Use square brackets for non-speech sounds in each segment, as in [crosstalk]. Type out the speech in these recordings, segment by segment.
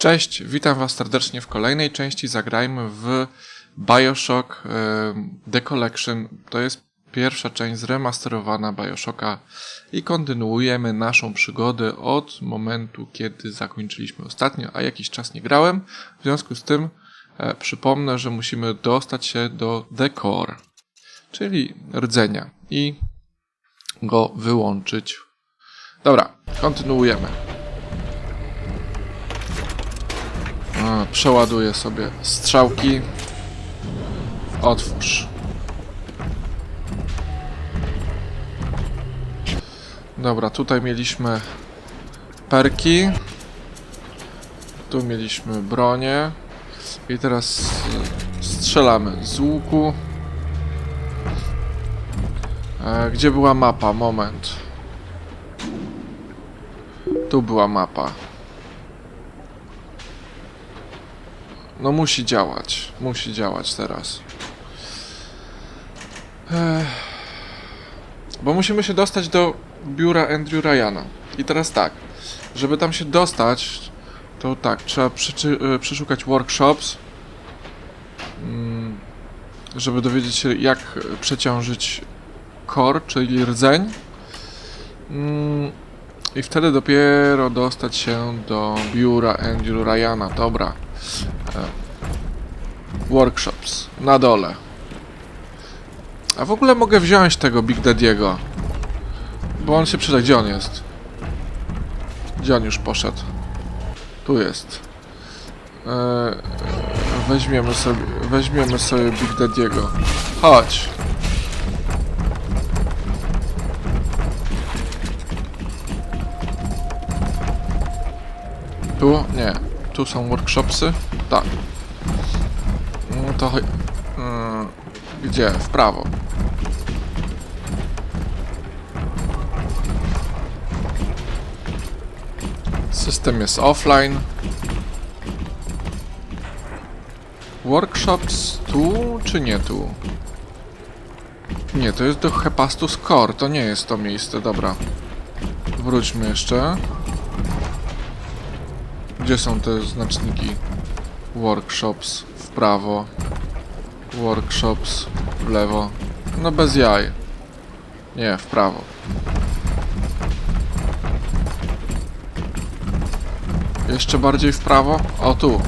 Cześć, witam Was serdecznie w kolejnej części. Zagrajmy w Bioshock e, The Collection. To jest pierwsza część zremasterowana Bioshocka i kontynuujemy naszą przygodę od momentu, kiedy zakończyliśmy ostatnio, a jakiś czas nie grałem. W związku z tym e, przypomnę, że musimy dostać się do The Core, czyli rdzenia i go wyłączyć. Dobra, kontynuujemy. Przeładuję sobie strzałki. Otwórz. Dobra, tutaj mieliśmy perki. Tu mieliśmy bronię. I teraz e, strzelamy z łuku. E, Gdzie była mapa? Moment. Tu była mapa. No musi działać. Musi działać teraz. Ech. Bo musimy się dostać do biura Andrew Ryana. I teraz tak. Żeby tam się dostać, to tak, trzeba y, przeszukać workshops. Mm, Żeby dowiedzieć się, jak przeciążyć core, czyli rdzeń. I wtedy dopiero dostać się do biura Andrew Ryana. Dobra. Workshops na dole. A w ogóle mogę wziąć tego Big Daddy'ego. Bo on się przyda. Gdzie on jest? Gdzie on już poszedł? Tu jest. Eee, weźmiemy sobie, weźmiemy sobie Big Daddy'ego. Chodź. Tu? Nie. Tu są workshopsy? Tak. No to... mm, Gdzie? W prawo. System jest offline. Workshops tu czy nie tu? Nie, to jest do Hepastus Core, to nie jest to miejsce, dobra. Wróćmy jeszcze. Gdzie są te znaczniki? Workshops w prawo. Workshops w lewo. No bez jaj. Nie, w prawo. Jeszcze bardziej w prawo? O, tu.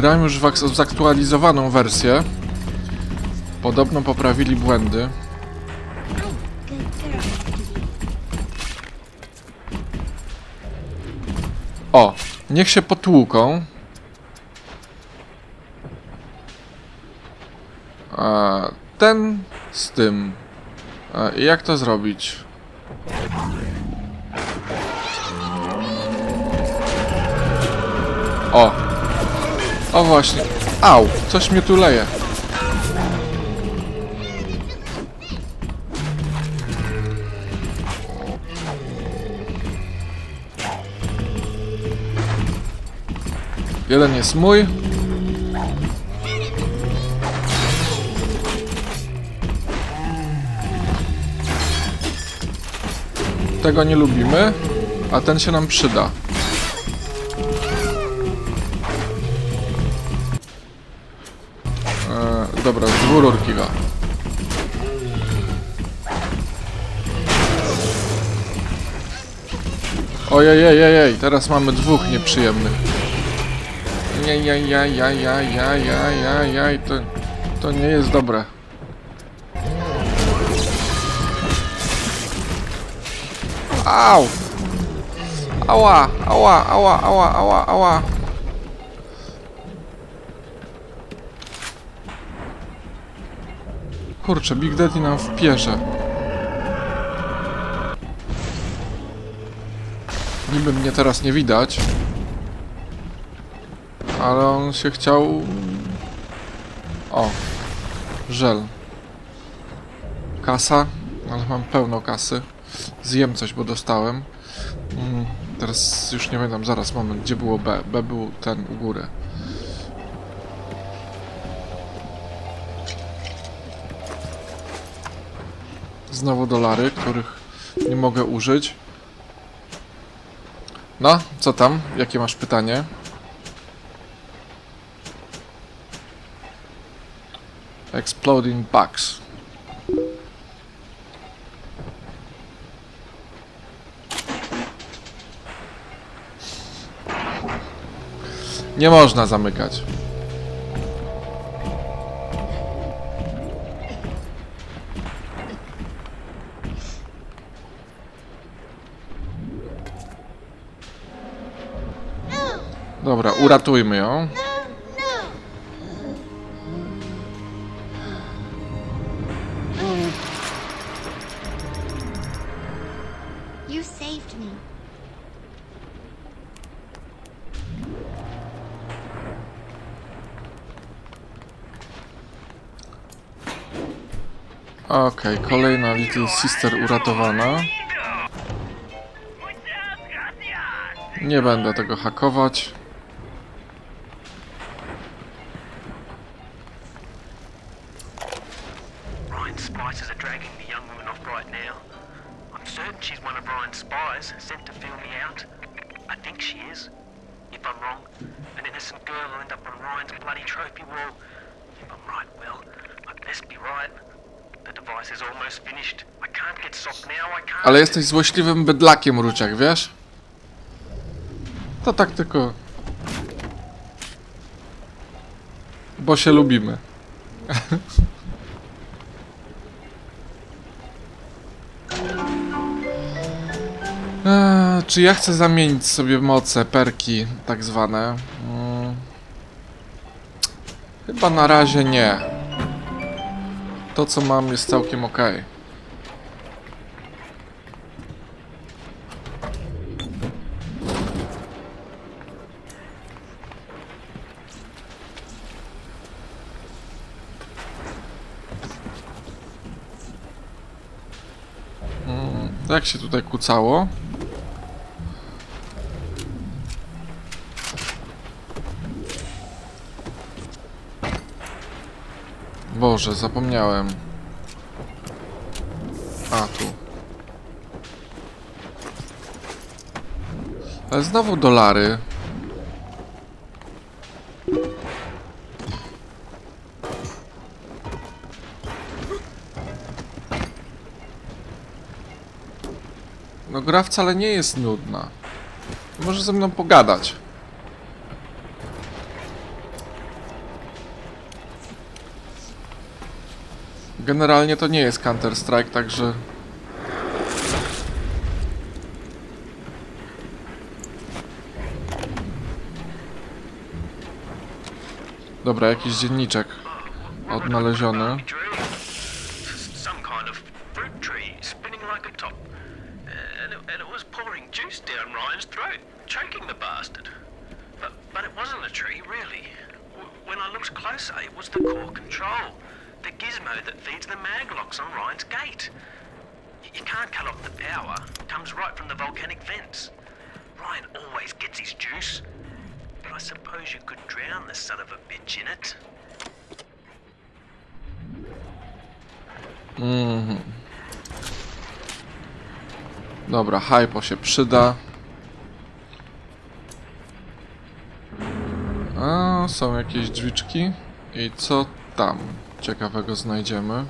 Grałem już w zaktualizowaną wersję. Podobno poprawili błędy. O, niech się potłuką. Ten z tym. I jak to zrobić? O! Właśnie. Au! Coś mnie tu leje. Jeden jest mój. Tego nie lubimy, a ten się nam przyda. Ojej, teraz mamy dwóch nieprzyjemnych. Jaj, to, to nie jest dobre. Au! Ała, ała, ała, ała, ała, ała. Kurczę, Big Daddy nam wpierze. Niby mnie teraz nie widać. Ale on się chciał... O. Żel. Kasa. Ale mam pełno kasy. Zjem coś, bo dostałem. Mm, teraz już nie pamiętam. Zaraz, moment. Gdzie było B? B był ten u góry. Znowu dolary, których nie mogę użyć. No, co tam? Jakie masz pytanie? Exploding bugs. Nie można zamykać. Uratujmy ją. Okej, kolejna Little Sister uratowana. Nie będę tego hakować. Spices are dragging the young woman off right now. I'm certain she's one of Ryan's spies sent to feel me out. I think she is. If I'm wrong, an innocent girl will end up on Ryan's bloody trophy wall. If I'm right, well, I best be right. The device is almost finished. I can't get soft now, I can't. Ale jesteś złośliwym bydlakiem, Ruciak, wiesz? To tak tylko... Bo się lubimy. [laughs] Czy ja chcę zamienić sobie moce, perki tak zwane? Mm. Chyba na razie nie. To co mam jest całkiem ok. Jak się tutaj kucało? Boże, zapomniałem. A, tu. Ale znowu dolary. No gra wcale nie jest nudna. Może ze mną pogadać. Generalnie to nie jest Counter Strike, także Dobra, jakiś dzienniczek odnaleziony. Hypo się przyda. A, są jakieś drzwiczki. I co tam ciekawego znajdziemy?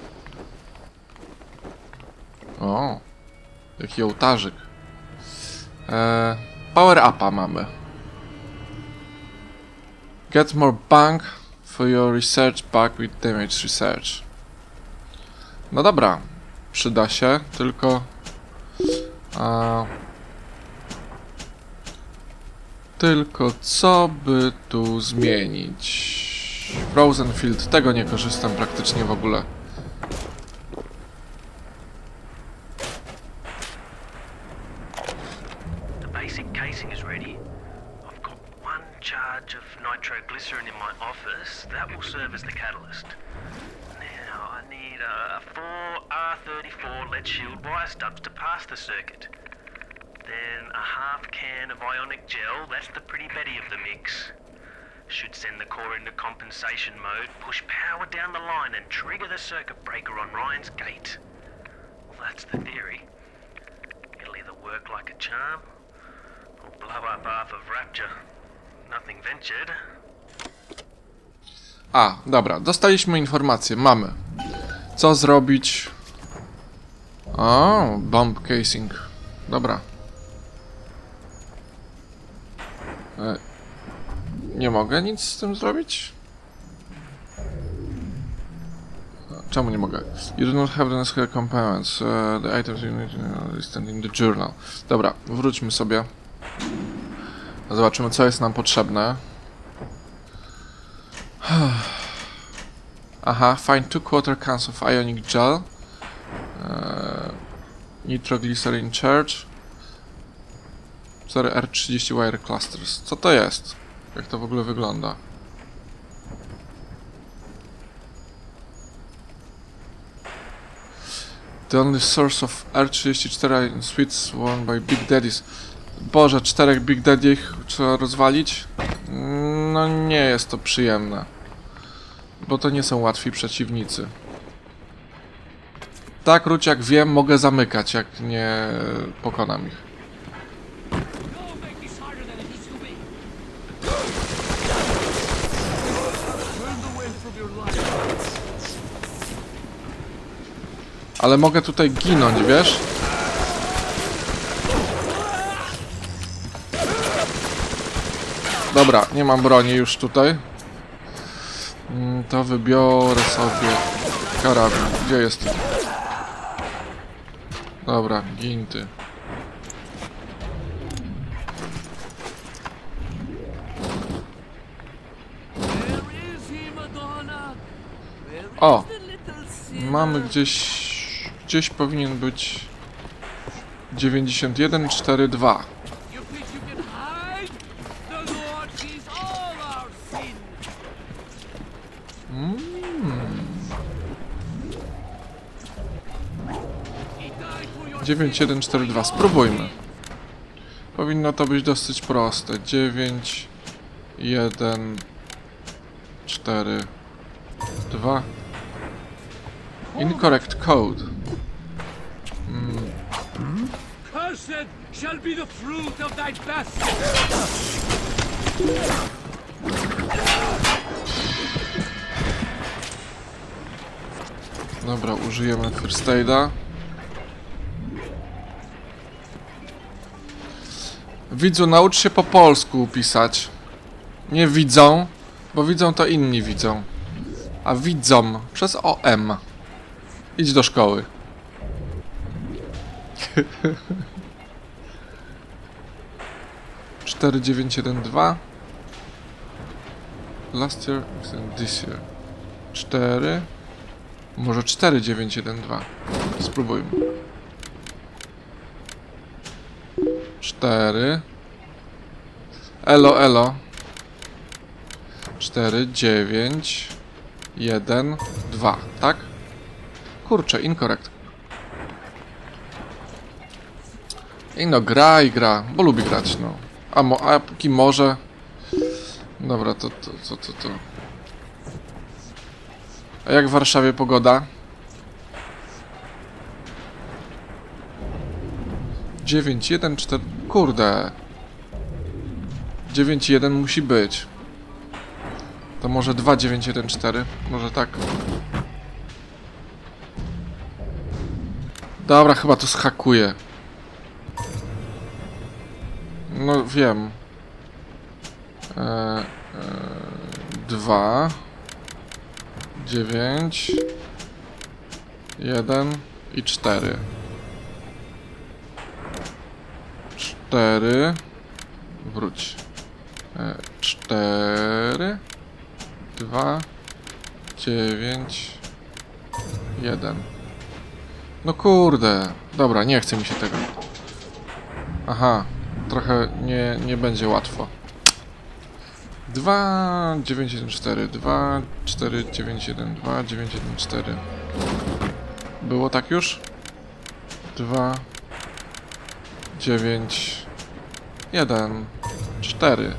O, jaki ołtarzyk. E, power upa mamy. Get more bank for your research pack with damage research. No dobra, przyda się, tylko a... Tylko co by tu zmienić? Frozen Field, tego nie korzystam praktycznie w ogóle. Gel, that's the pretty Betty of the mix. Should send the core into compensation mode, push power down the line and trigger the circuit breaker on Ryan's gate. Well, that's the theory. It'll either work like a charm or blow up half of Rapture. Nothing ventured. A, dobra, dostaliśmy informację, mamy. Co zrobić? O, bomb casing. Dobra. Nie mogę nic z tym zrobić? Czemu nie mogę? You do not have the necessary components. Uh, the items you need to listed in the journal. Dobra, wróćmy sobie. Zobaczymy, co jest nam potrzebne. [sighs] Aha, find two quarter cans of ionic gel. Uh, nitroglycerin charge. 4R30 wire clusters. Co to jest? Jak to w ogóle wygląda? The only source of R34 in sweets worn by Big Daddies. Boże, czterech Big Daddy trzeba rozwalić? No nie jest to przyjemne. Bo to nie są łatwi przeciwnicy. Tak, Ruciak, wiem, mogę zamykać, jak nie pokonam ich. Ale mogę tutaj ginąć, wiesz? Dobra, nie mam broni już tutaj. Mm, To wybiorę sobie karabin. Gdzie jest? Dobra, ginty. O, mamy gdzieś... Gdzieś powinien być... 9142. You think you can hide? The Lord sees all our sin. He died for your 9142. Spróbujmy. Powinno to być dosyć proste. 9, 1, 4, 2. Incorrect code. Cursed shall be the fruit of thy bastard! Dobra, użyjemy first aida. Widzu, naucz się po polsku pisać. Nie widzą, bo widzą to inni widzą. A widzą przez OM. Idź do szkoły. [laughs] Cztery dziewięć jeden dwa. Last year and this year. Cztery. Może 4912. Spróbujmy. 4 Elo, elo. 4, 9, 1, 2, tak? Kurczę, incorrect. I no, gra i gra, bo lubi grać, no. A, mo a póki może... Dobra, to, to, to, to, to. A jak w Warszawie pogoda? 9, 1, 4. Kurde. 9, 1 musi być. To może 2, 9, 1, 4. Może tak. Dobra, chyba to schakuję. No wiem. E, e, 2 9 1 i 4 4 wróć. E, 4 2 9 1 No kurde. Dobra, nie chce mi się tego. Aha Trochę nie, nie będzie łatwo 2 9 1 4 2 4 9 1 2 9 1 4 Było tak już? 2 9 1 4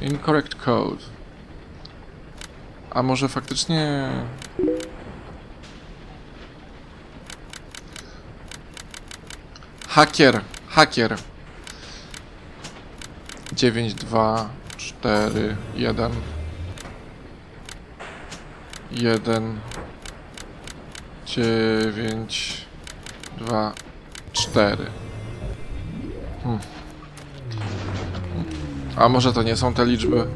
Incorrect code A może faktycznie Hakier, hakier. 9, 2, 4, 1. 1, 9, 2, 4. Hmm. A może to nie są te liczby?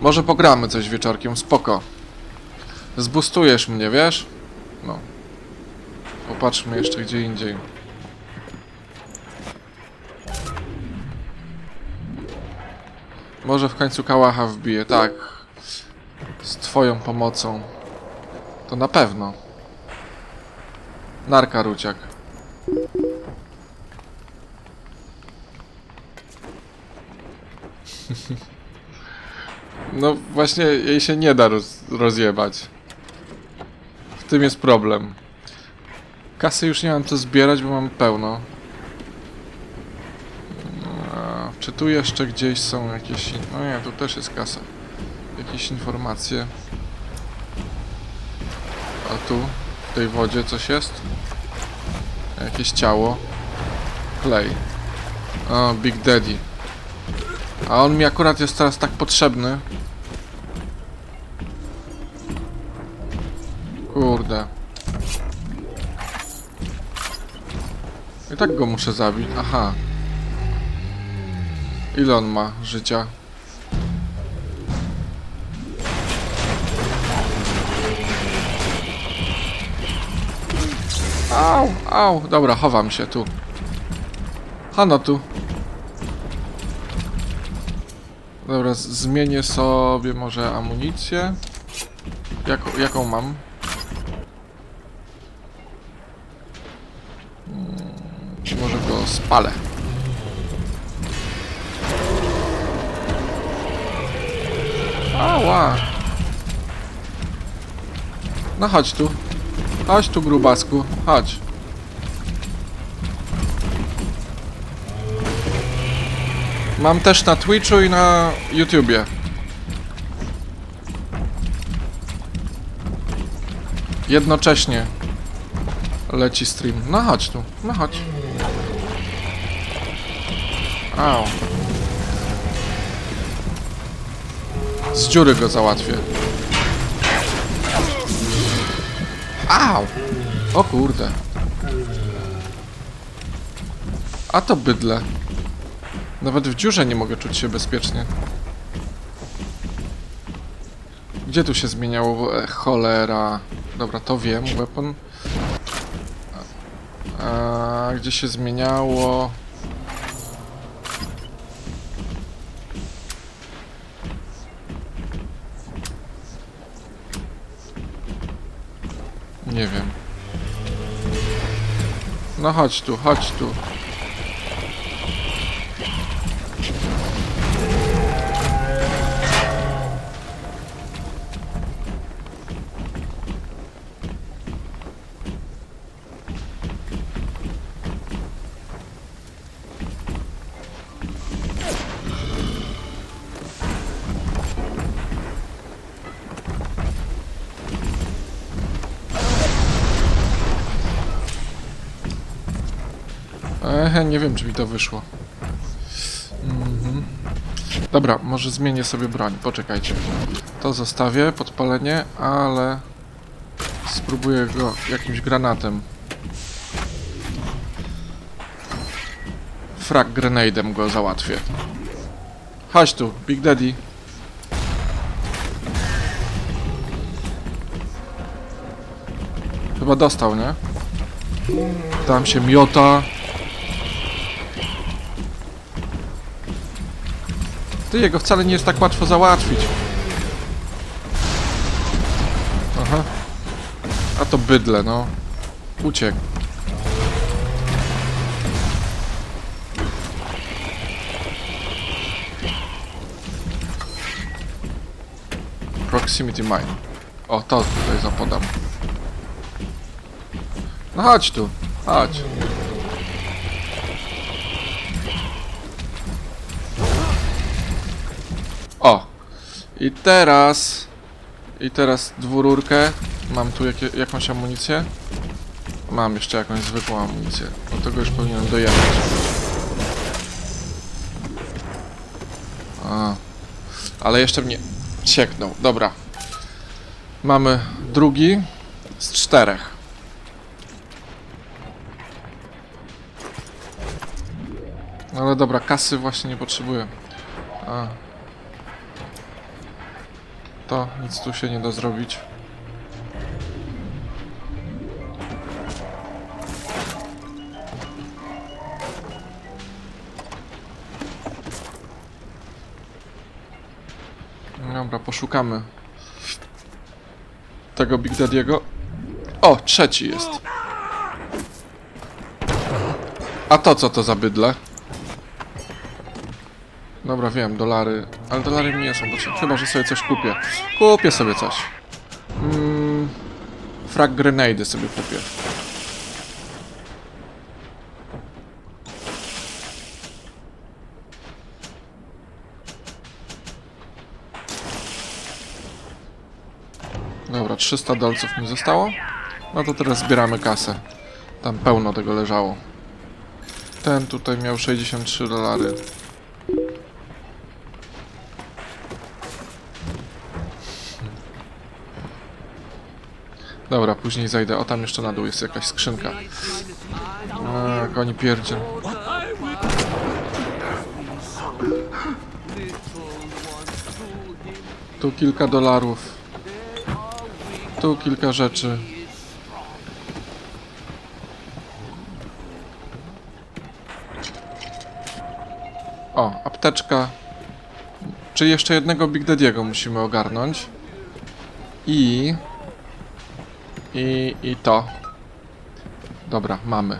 Może pogramy coś wieczorkiem, spoko. Zbustujesz mnie, wiesz? No. Popatrzmy jeszcze gdzie indziej. Może w końcu kałacha wbije, tak. Z twoją pomocą. To na pewno. Narka Ruciak. No właśnie jej się nie da roz, rozjebać. W tym jest problem. Kasy już nie mam co zbierać, bo mam pełno. Czy tu jeszcze gdzieś są jakieś... No nie, tu też jest kasa. Jakieś informacje. A tu, w tej wodzie coś jest? Jakieś ciało. Clay. O, Big Daddy. A on mi akurat jest teraz tak potrzebny. Kurde. Tak go muszę zabić. Aha. Ile on ma życia? Au, au. Dobra, chowam się tu. Hano tu. Dobra, zmienię sobie może amunicję. Jaką, jaką mam? Mm, Może spalę. Ała! No chodź tu. Chodź tu, grubasku. Chodź. Mam też na Twitchu i na YouTubie. Jednocześnie leci stream. No chodź tu, no chodź. Au. Z dziury go załatwię. Au! O kurde. A to bydle. Nawet w dziurze nie mogę czuć się bezpiecznie. Gdzie tu się zmieniało? E, cholera. Dobra, to wiem. Weapon. A, gdzie się zmieniało? Nie wiem. No chodź tu, chodź tu. Ehe, nie wiem, czy mi to wyszło. Mhm. Dobra, może zmienię sobie broń. Poczekajcie. To zostawię, podpalenie, ale spróbuję go jakimś granatem. Frag grenade'em go załatwię. Chodź tu, Big Daddy. Chyba dostał, nie? Tam się miota. Ty, jego wcale nie jest tak łatwo załatwić. Aha. A to bydle, no. Uciekł. Proximity mine. O, to tutaj zapodam. No chodź tu, chodź. I teraz I teraz dwururkę. Mam tu jakąś amunicję? Mam jeszcze jakąś zwykłą amunicję. Do tego już powinienem dojechać. A. Ale jeszcze mnie sieknął. Dobra. Mamy drugi z czterech. Ale dobra, kasy właśnie nie potrzebuję. A. To nic tu się nie da zrobić. Dobra, poszukamy tego Big Daddy'ego. O, trzeci jest. A to co to za bydle? Dobra, wiem, dolary. Ale dolary mi nie są potrzebne. Chyba, że sobie coś kupię. Kupię sobie coś. Mm, frag grenady sobie kupię. Dobra, 300 dolców mi zostało. No to teraz zbieramy kasę. Tam pełno tego leżało. Ten tutaj miał 63 dolary. Dobra, później zajdę. O, tam jeszcze na dół jest jakaś skrzynka. A, jak oni pierdziel. Tu kilka dolarów. Tu kilka rzeczy. O, apteczka. Czyli jeszcze jednego Big Daddy'ego musimy ogarnąć. I... I... I to. Dobra, mamy.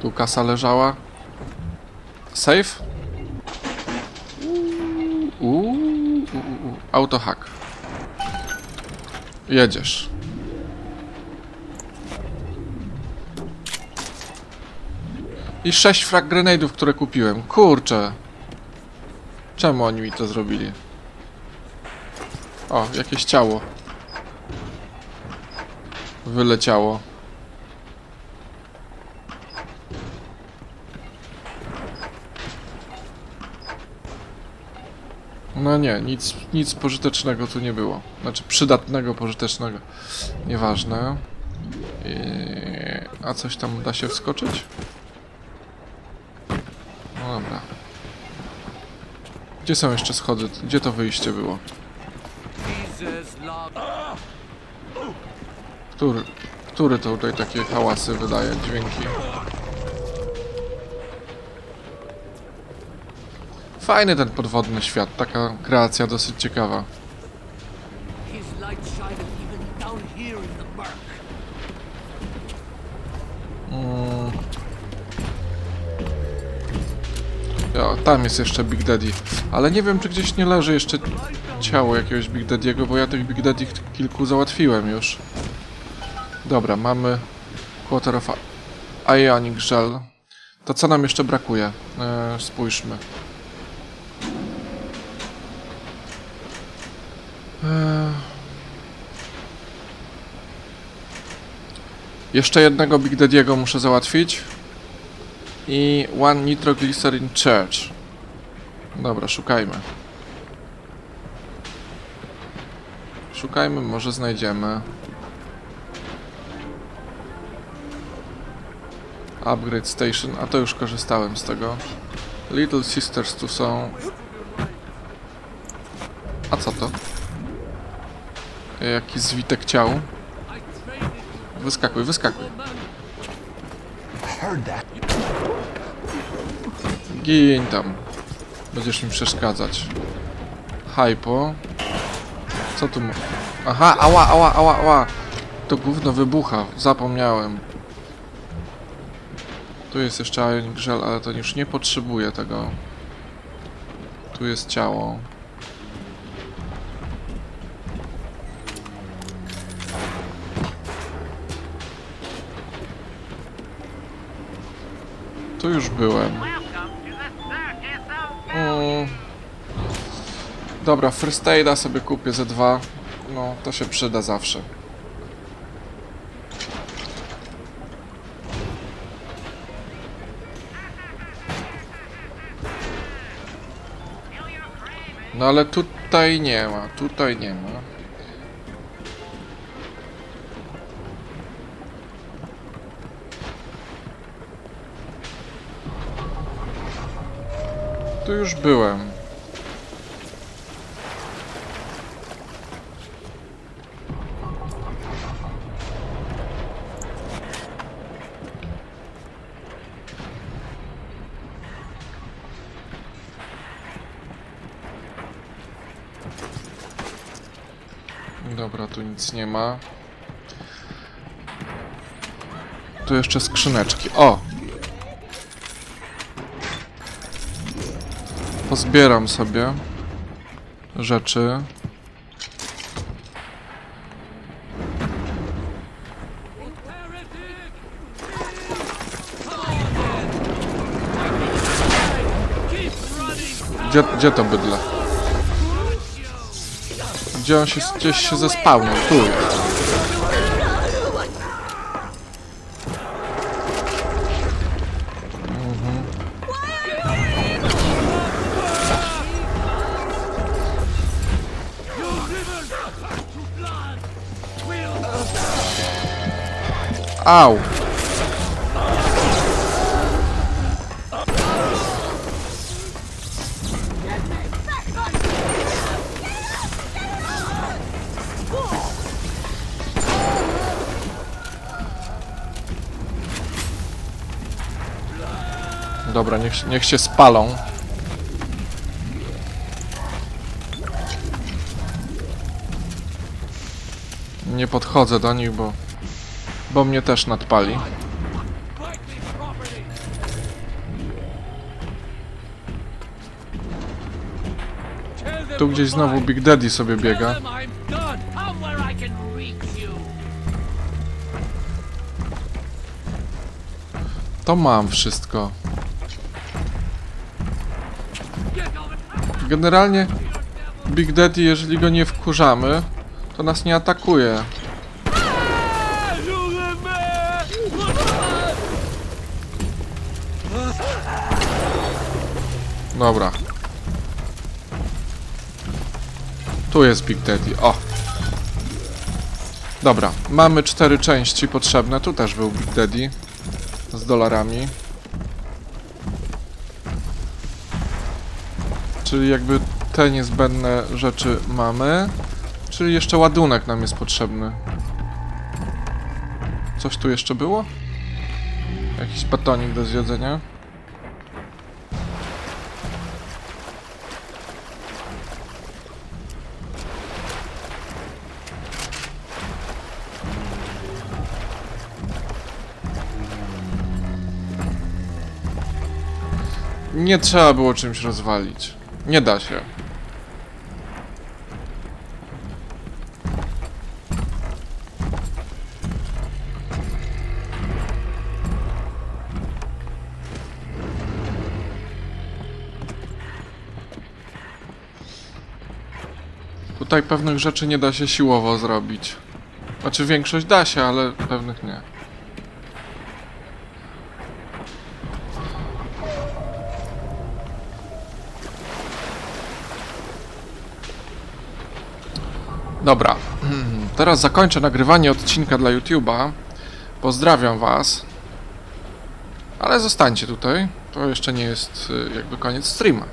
Tu kasa leżała. Safe? Uuu, autohack. Jedziesz. I sześć frag grenade'ów, które kupiłem. Kurczę. Czemu oni mi to zrobili? O, jakieś ciało. Wyleciało. No nie, nic, nic pożytecznego tu nie było. Znaczy przydatnego, pożytecznego. Nieważne. I... A coś tam da się wskoczyć? No dobra. Gdzie są jeszcze schody? Gdzie to wyjście było? Jesus, Lord. Który, który to tutaj takie hałasy wydaje, dźwięki? Fajny ten podwodny świat, taka kreacja dosyć ciekawa. O, tam jest jeszcze Big Daddy. Ale nie wiem, czy gdzieś nie leży jeszcze ciało jakiegoś Big Daddy'ego, bo ja tych Big Daddy kilku załatwiłem już. Dobra, mamy Quarter of Ionic Gel. To co nam jeszcze brakuje? E, spójrzmy. E... Jeszcze jednego Big Daddy'ego muszę załatwić. I One Nitroglycerin Church. Dobra, szukajmy. Szukajmy, może znajdziemy. Upgrade Station, a to już korzystałem z tego. Little Sisters tu są. A co to? Jaki zwitek ciał. Wyskakuj, wyskakuj. Gin tam. Będziesz mi przeszkadzać. Hypo. Co tu ma? Aha, ała, ała, ała, ała. To gówno wybucha. Zapomniałem. Tu jest jeszcze Ionic Gel, ale to już nie potrzebuję tego. Tu jest ciało. Tu już byłem. Of Mm. Dobra, first aida sobie kupię ze dwa. No, to się przyda zawsze. No ale tutaj nie ma, tutaj nie ma. Tu już byłem. Dobra, tu nic nie ma. Tu jeszcze skrzyneczki. O! Pozbieram sobie rzeczy. Gdzie, gdzie to bydle? Gdzie on się gdzieś się zespałnił? Tu! We'll Au! Dobra, niech, niech się spalą. Nie podchodzę do nich, bo bo mnie też nadpali. Tu gdzieś znowu. Big Daddy sobie biega. To mam wszystko. Generalnie Big Daddy, jeżeli go nie wkurzamy, to nas nie atakuje. Dobra. Tu jest Big Daddy. O! Dobra, mamy cztery części potrzebne. Tu też był Big Daddy z dolarami. Czyli jakby te niezbędne rzeczy mamy. Czyli jeszcze ładunek nam jest potrzebny. Coś tu jeszcze było? Jakiś batonik do zjedzenia? Nie trzeba było czymś rozwalić. Nie da się. Tutaj pewnych rzeczy nie da się siłowo zrobić. Znaczy większość da się, ale pewnych nie. Dobra, teraz zakończę nagrywanie odcinka dla YouTube'a. Pozdrawiam Was. Ale zostańcie tutaj. To jeszcze nie jest y, jakby koniec streama.